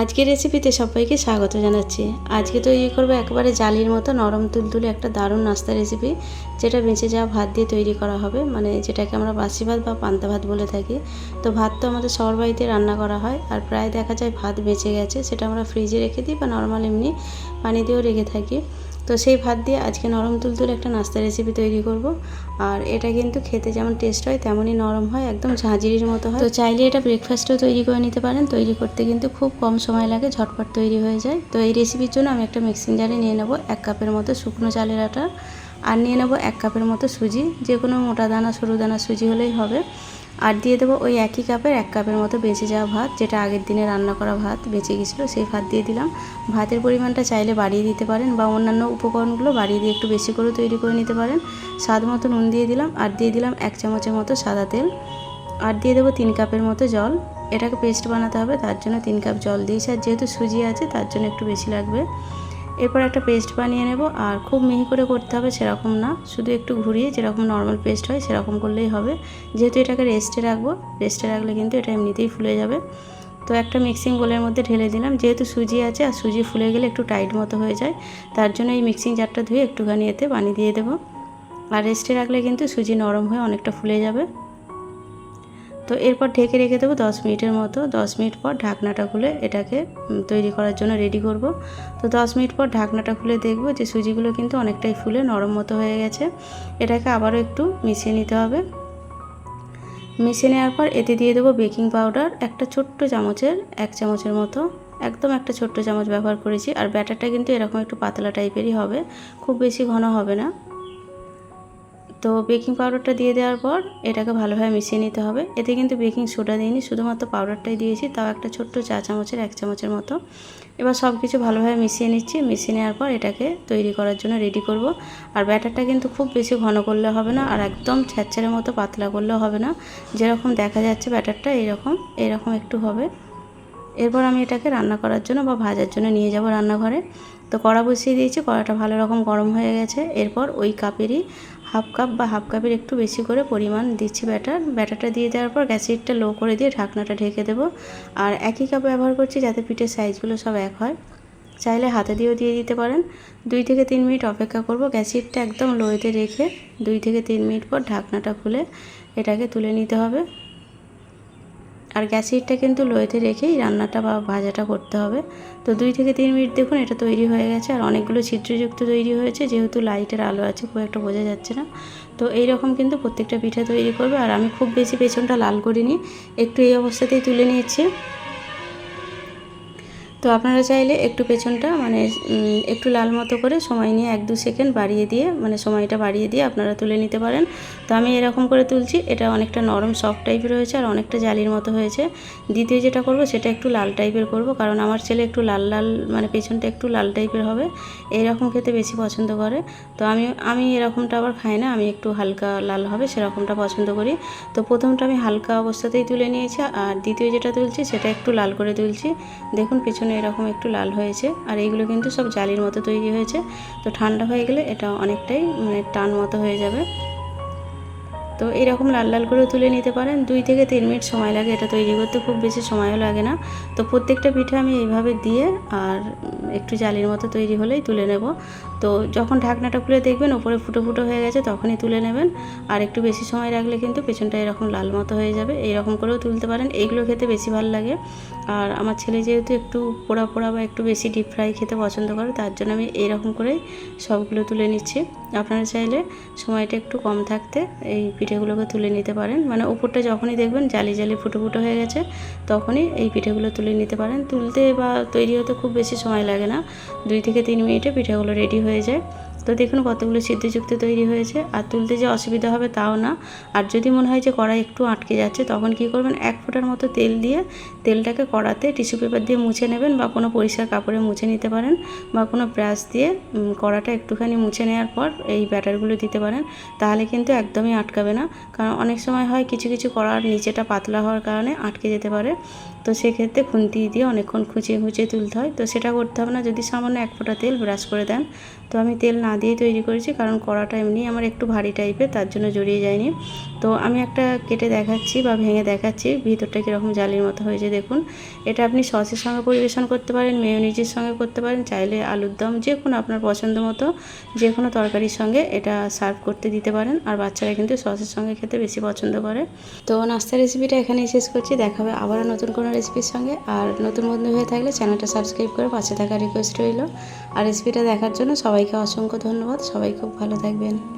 আজকের রেসিপিতে সবাইকে স্বাগত জানাচ্ছি। আজকে তো ইয়ে করব একবারে জালির মতো নরম তুলতুলে একটা দারুণ নাস্তা রেসিপি যেটা বেঁচে যাওয়া ভাত দিয়ে তৈরি করা হবে। মানে যেটাকে আমরা বাসি ভাত বা পান্তা ভাত বলে থাকি। তো ভাত তো আমাদের সবার বাড়িতে রান্না করা হয়, আর প্রায় দেখা যায় ভাত বেঁচে গেছে, সেটা আমরা ফ্রিজে রেখে দিই বা নর্মাল এমনি পানি দিয়েও রেখে থাকি। তো সেই ভাত দিয়ে আজকে নরম তুলতুলে একটা নাস্তা রেসিপি তৈরি করব। আর এটা কিন্তু খেতে যেমন টেস্ট হয়, তেমনই নরম হয়, একদম ঝাঁঝিরির মতো হয়। তো চাইলে এটা ব্রেকফাস্টেও তৈরি করে নিতে পারেন। তৈরি করতে কিন্তু খুব কম সময় লাগে, ঝটপট তৈরি হয়ে যায়। তো এই রেসিপির জন্য আমি একটা মিক্সিং জারে নিয়ে নেব এক কাপের মতো শুকনো চালের আটা। আর নিয়ে নেব এক কাপের মতো সুজি যে কোনো মোটা দানা, সরু দানা সুজি হলেই হবে। আর দিয়ে দেবো ওই একই কাপের এক কাপের মতো বেঁচে যাওয়া ভাত, যেটা আগের দিনে রান্না করা ভাত বেঁচে গেছিল, সেই ভাত দিয়ে দিলাম। ভাতের পরিমাণটা চাইলে বাড়িয়ে দিতে পারেন বা অন্যান্য উপকরণগুলো বাড়িয়ে দিয়ে একটু বেশি করে তৈরি করে নিতে পারেন। স্বাদ মতো নুন দিয়ে দিলাম, আর দিয়ে দিলাম এক চামচের মতো সাদা তেল। আর দিয়ে দেবো তিন কাপের মতো জল। এটাকে পেস্ট বানাতে হবে, তার জন্য তিন কাপ জল দিয়েছি, আর যেহেতু সুজি আছে, তার জন্য একটু বেশি লাগবে। এরপর একটা পেস্ট বানিয়ে নেব, আর খুব মিহি করে করতে হবে সেরকম না। শুধু একটু ঘুরিয়ে যেরকম নর্মাল পেস্ট হয় সেরকম করলেই হবে। যেহেতু এটাকে রেস্টে রাখব রেস্টে রাখলে কিন্তু এটা এমনিতেই ফুলে যাবে। তো একটা মিক্সিং বোলের মধ্যে ঢেলে দিলাম। যেহেতু সুজি আছে আর সুজি ফুলে গেলে একটু টাইট মতো হয়ে যায়, তার জন্য এই মিক্সিং জারটা ধুয়ে একটুখানি এতে পানি দিয়ে দেবো। আর রেস্টে রাখলে কিন্তু সুজি নরম হয়ে অনেকটা ফুলে যাবে। তো এরপর ঢেকে রেখে দেবো দশ মিনিটের মতো। দশ মিনিট পর ঢাকনাটা খুলে এটাকে তৈরি করার জন্য রেডি করব। তো দশ মিনিট পর ঢাকনাটা খুলে দেখব যে সুজিগুলো কিন্তু অনেকটাই ফুলে নরম মতো হয়ে গেছে। এটাকে আবারও একটু মিশিয়ে নিতে হবে। মিশিয়ে নেওয়ার পর এতে দিয়ে দেবো বেকিং পাউডার। একটা ছোট্ট চামচের, এক চামচের মতো, একদম একটা ছোট্ট চামচ ব্যবহার করেছি। আর ব্যাটারটা কিন্তু এরকম একটু পাতলা টাইপেরই হবে। খুব বেশি ঘন হবে না। তো বেকিং পাউডারটা দিয়ে দেওয়ার পর এটাকে ভালোভাবে মিশিয়ে নিতে হবে। এতে কিন্তু বেকিং সোডা দিইনি, শুধুমাত্র পাউডারটাই দিয়েছি, তাও একটা ছোট্ট চা চামচের, এক চামচের মতো। এবার সব কিছু ভালোভাবে মিশিয়ে নিচ্ছি, মিশিয়ে নেওয়ার পর এটাকে তৈরি করার জন্য রেডি করব। আর ব্যাটারটা কিন্তু খুব বেশি ঘন করলে হবে না, আর একদম ছ্যাঁচড়ের মতো পাতলা করলেও হবে না। যেরকম দেখা যাচ্ছে ব্যাটারটা এইরকম এরকম একটু হবে। এরপর আমি এটাকে রান্না করার জন্য বা ভাজার জন্য নিয়ে যাব রান্নাঘরে। তো কড়া বসিয়ে দিয়েছি, কড়াটা ভালো রকম গরম হয়ে গেছে। এরপর ওই কাপেরই হাফ কাপ বা হাফ কাপের একটু বেশি করে পরিমাণ দিচ্ছি ব্যাটার। ব্যাটারটা দিয়ে দেওয়ার পর গ্যাসেরটা লো করে দিয়ে ঢাকনাটা ঢেকে দেবো। আর একই কাপ ব্যবহার করছি যাতে পিঠের সাইজগুলো সব এক হয়। চাইলে হাতে দিয়েও দিয়ে দিতে পারেন। দুই থেকে তিন মিনিট অপেক্ষা করব গ্যাসিটটা একদম লোয়েতে রেখে। দুই থেকে তিন মিনিট পর ঢাকনাটা খুলে এটাকে তুলে নিতে হবে। আর গ্যাসিটটা কিন্তু লোয়েতে রেখেই রান্নাটা বা ভাজাটা করতে হবে। তো দুই থেকে তিন মিনিট দেখুন এটা তৈরি হয়ে গেছে আর অনেকগুলো ছিদ্রযুক্ত তৈরি হয়েছে, যেহেতু লাইটের আলো আছে খুব একটা বোঝা যাচ্ছে না। তো এই রকম কিন্তু প্রত্যেকটা পিঠা তৈরি করবে আর আমি খুব বেশি পেছনটা লাল করিনি, একটু এই অবস্থাতেই তুলে নিয়েছি। তো আপনারা চাইলে একটু পেছনটা মানে একটু লাল মতো করে সময় নিয়ে এক দু সেকেন্ড বাড়িয়ে দিয়ে মানে সময়টা বাড়িয়ে দিয়ে আপনারা তুলে নিতে পারেন। তো আমি এরকম করে তুলছি, এটা অনেকটা নরম সফট টাইপের হয়েছে আর অনেকটা জালির মতো হয়েছে। দ্বিতীয় যেটা করব সেটা একটু লাল টাইপের করব, কারণ আমার ছেলে একটু লাল লাল মানে পেছনটা একটু লাল টাইপের হবে এইরকম খেতে বেশি পছন্দ করে। তো আমি আমি এরকমটা আবার খাই না, আমি একটু হালকা লাল হবে সেরকমটা পছন্দ করি। তো প্রথমটা আমি হালকা অবস্থাতেই তুলে নিয়েছি, আর দ্বিতীয় যেটা তুলছি সেটা একটু লাল করে তুলছি। দেখুন পেছনে এরকম একটু লাল হয়েছে। আর এইগুলো কিন্তু সব জালির মতো তৈরি হয়েছে। তো ঠান্ডা হয়ে গেলে এটা অনেকটাই মানে টান মতো হয়ে যাবে। তো এরকম লাল লাল করে তুলে নিতে পারেন। দুই থেকে তিন মিনিট সময় লাগে এটা তৈরি করতে। খুব বেশি সময়ও লাগে না। তো প্রত্যেকটা পিঠে আমি এইভাবে দিয়ে আর একটু জালির মতো তৈরি হলেই তুলে নেব। তো যখন ঢাকনাটা খুলে দেখবেন, ওপরে ফুটো ফুটো হয়ে গেছে, তখনই তুলে নেবেন। আর একটু বেশি সময় রাখলে কিন্তু পেছনটা এরকম লাল মতো হয়ে যাবে, এইরকম করেও তুলতে পারেন। এইগুলো খেতে বেশি ভালো লাগে। আর আমার ছেলে যেহেতু একটু পোড়া পোড়া বা একটু বেশি ডিপ ফ্রাই খেতে পছন্দ করে, তার জন্য আমি এইরকম করেই সবগুলো তুলে নিচ্ছি। আপনারা চাইলে সময়টা একটু কম থাকতে এই পিঠেগুলোকে তুলে নিতে পারেন। মানে ওপরটা যখনই দেখবেন জালি জালি ফুটো ফুটো হয়ে গেছে, তখনই এই পিঠেগুলো তুলে নিতে পারেন। তুলতে বা তৈরি হতে খুব বেশি সময় লাগে না। দুই থেকে তিন মিনিটে পিঠেগুলো রেডি হয়ে যায়। তো দেখুন কতগুলো সিদ্ধযুক্ত তৈরি হয়েছে। আর তুলতে যে অসুবিধা হবে তাও না। আর যদি মনে হয় যে কড়াই একটু আটকে যাচ্ছে, তখন কি করবেন? এক ফোঁটার মতো তেল দিয়ে তেলটাকে কড়াতে টিস্যু পেপার দিয়ে মুছে নেবেন বা কোনো পরিষ্কার কাপড়ে মুছে নিতে পারেন বা কোনো ব্রাশ দিয়ে কড়াটা একটুখানি মুছে নেওয়ার পর এই ব্যাটারগুলো দিতে পারেন। তাহলে কিন্তু একদমই আটকাবে না। কারণ অনেক সময় হয় কিছু কিছু কড়ার নিচেটা পাতলা হওয়ার কারণে আটকে যেতে পারে। তো সেক্ষেত্রে খুন্তি দিয়ে অনেকক্ষণ খুঁচিয়ে খুঁচিয়ে তুলতে হয়। তো সেটা করতে হবে না, যদি সামান্য এক ফোঁটা তেল ব্রাশ করে দেন। তো আমি তেল না দিয়ে তৈরি করেছি, কারণ কড়াটা এমনি আমার একটু ভারী টাইপের তার জন্য জড়িয়ে যায়নি। তো আমি একটা কেটে দেখাচ্ছি বা ভেঙে দেখাচ্ছি, ভিতরটা কীরকম জালির মতো হয়েছে দেখুন। এটা আপনি সসের সঙ্গে পরিবেশন করতে পারেন, মেয়োনিজের সঙ্গে করতে পারেন, চাইলে আলুর দম যে কোনো আপনার পছন্দ মতো যে কোনো তরকারির সঙ্গে এটা সার্ভ করতে দিতে পারেন। আর বাচ্চারা কিন্তু সসের সঙ্গে খেতে বেশি পছন্দ করে। তো নাস্তার রেসিপিটা এখানেই শেষ করছি। দেখা হবে আবারও নতুন কোনো রেসিপির সঙ্গে। আর নতুন বন্ধু হয়ে থাকলে চ্যানেলটা সাবস্ক্রাইব করে পাশে থাকার রিকোয়েস্ট রইল। আর রেসিপিটা দেখার জন্য সবাইকে অসংখ্য ধন্যবাদ। সবাই খুব ভালো থাকবেন।